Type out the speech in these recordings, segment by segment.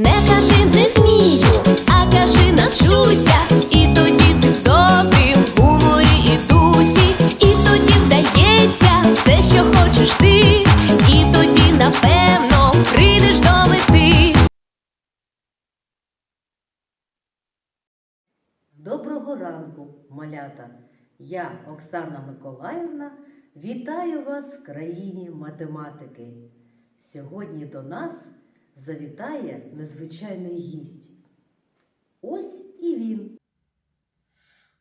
Не кажи не вмію, а кажи навчуся. І тоді ти в добрім гуморі і дусі, і тоді вдається все, що хочеш ти, і тоді напевно прийдеш до мети. Доброго ранку, малята! Я, Оксана Миколаївна, вітаю вас в країні математики. Сьогодні до нас завітає незвичайний гість. Ось і він.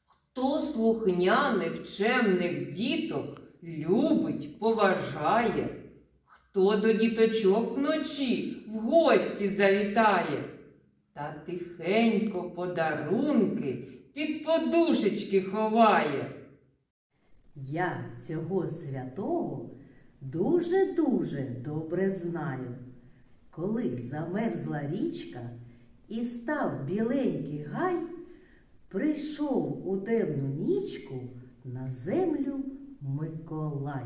Хто слухняних, чемних діток любить, поважає, хто до діточок вночі в гості завітає, та тихенько подарунки під подушечки ховає. Я цього святого дуже-дуже добре знаю. Коли замерзла річка і став біленький гай, прийшов у темну нічку на землю Миколай.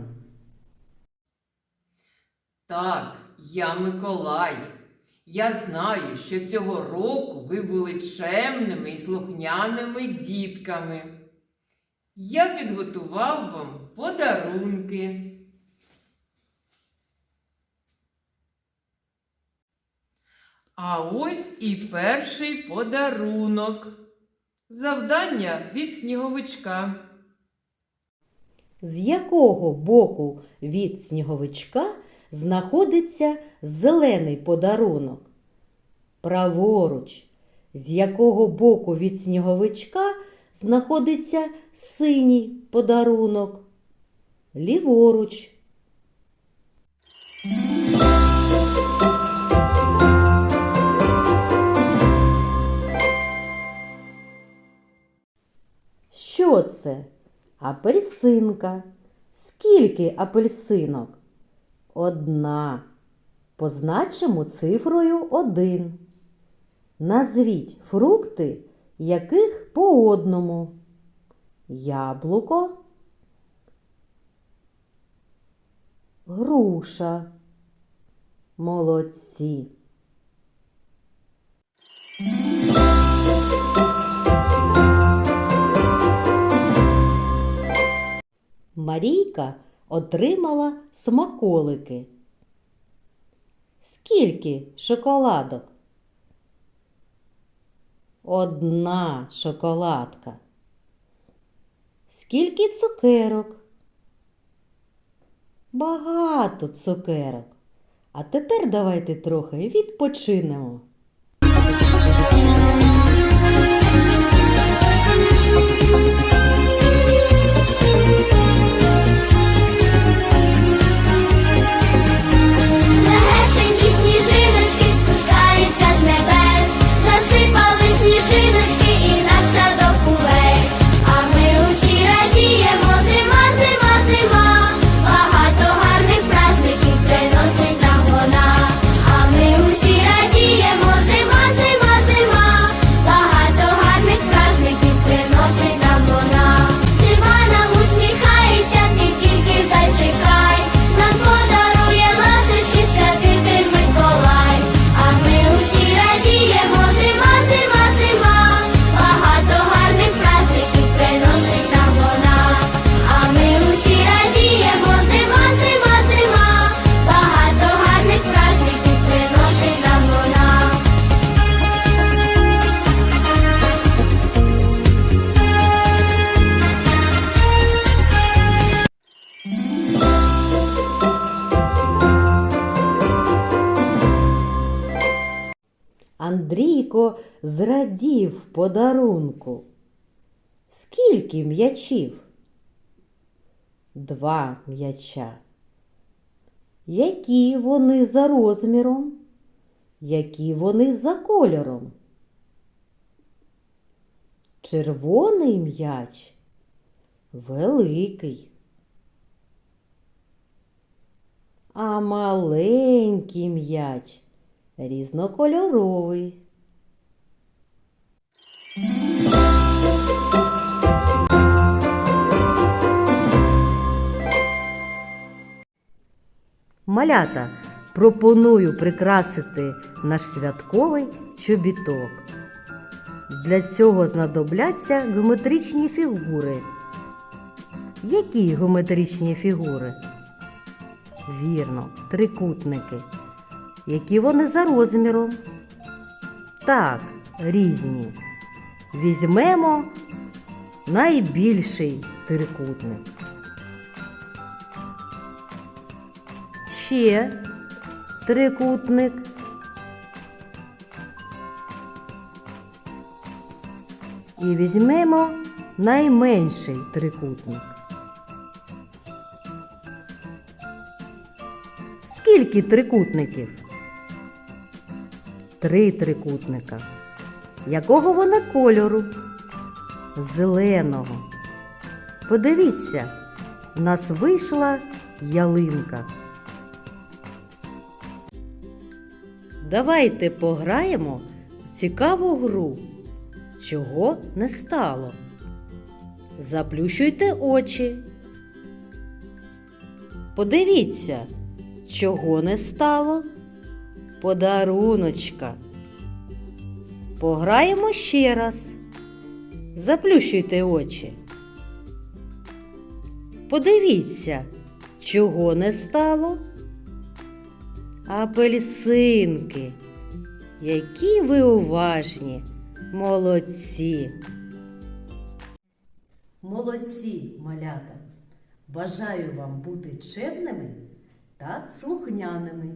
Так, я Миколай. Я знаю, що цього року ви були чемними і слухняними дітками. Я підготував вам подарунки. А ось і перший подарунок. Завдання від сніговичка. З якого боку від сніговичка знаходиться зелений подарунок? Праворуч. З якого боку від сніговичка знаходиться синій подарунок? Ліворуч. Що це? Апельсинка. Скільки апельсинок? Одна. Позначимо цифрою один. Назвіть фрукти, яких по одному. Яблуко. Груша. Молодці. Марійка отримала смаколики. Скільки шоколадок? Одна шоколадка. Скільки цукерок? Багато цукерок. А тепер давайте трохи відпочинемо. Андрійко зрадів подарунку. Скільки м'ячів? Два м'яча. Які вони за розміром? Які вони за кольором? Червоний м'яч великий. А маленький м'яч різнокольоровий. Малята, пропоную прикрасити наш святковий чобіток. Для цього знадобляться геометричні фігури. Які геометричні фігури? Вірно, трикутники. Які вони за розміром? Так, різні. Візьмемо найбільший трикутник. Ще трикутник. І візьмемо найменший трикутник. Скільки трикутників? Три трикутника. Якого вони кольору? Зеленого. Подивіться, в нас вийшла ялинка. Давайте пограємо в цікаву гру. Чого не стало? Заплющуйте очі. Подивіться, чого не стало? Подаруночка. Пограємо ще раз. Заплющуйте очі. Подивіться, чого не стало? Апельсинки. Які ви уважні, молодці. Молодці, малята! Бажаю вам бути чемними та слухняними.